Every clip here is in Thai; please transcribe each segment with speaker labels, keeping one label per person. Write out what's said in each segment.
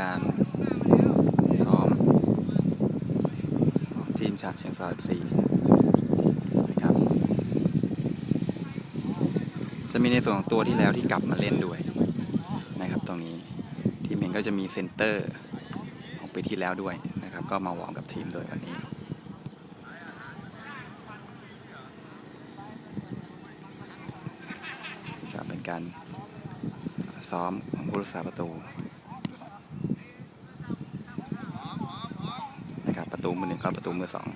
Speaker 1: การซ้อมทีมชาติเชียงรายสีนะครับ จะมีในส่วนของตัวที่แล้วที่กลับมาเล่นด้วยนะครับตรงนี้ทีมเองก็จะมีเซนเตอร์ของปีที่แล้วด้วยนะครับ ก็มาวอร์มกับทีมโดยวันนี้จะเป็นการซ้อมของผู้รักษาประตู ประตูมือหนึ่งก็ประตูมือสอง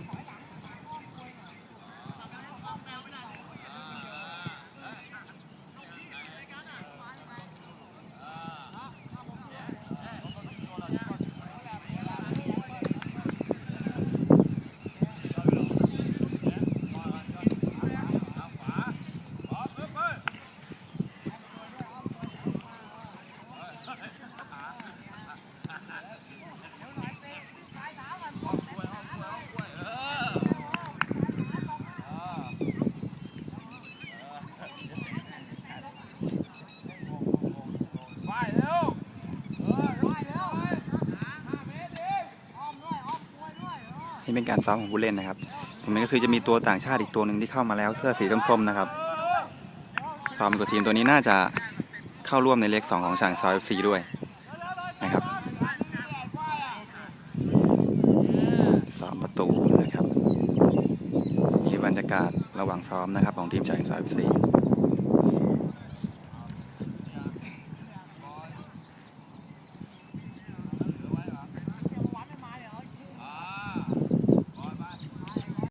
Speaker 1: นี่เป็นการซ้อมของผู้เล่นนะครับตรงนี้ก็คือจะมีตัวต่างชาติอีกตัวหนึ่งที่เข้ามาแล้วเสื้อสีส้มๆนะครับซ้อมกับทีมตัวนี้น่าจะเข้าร่วมในเลขสองของฉางซอยซีด้วยนะครับสามประตูนะครับนี่บรรยากาศระหว่างซ้อมนะครับของทีมฉางซอยซี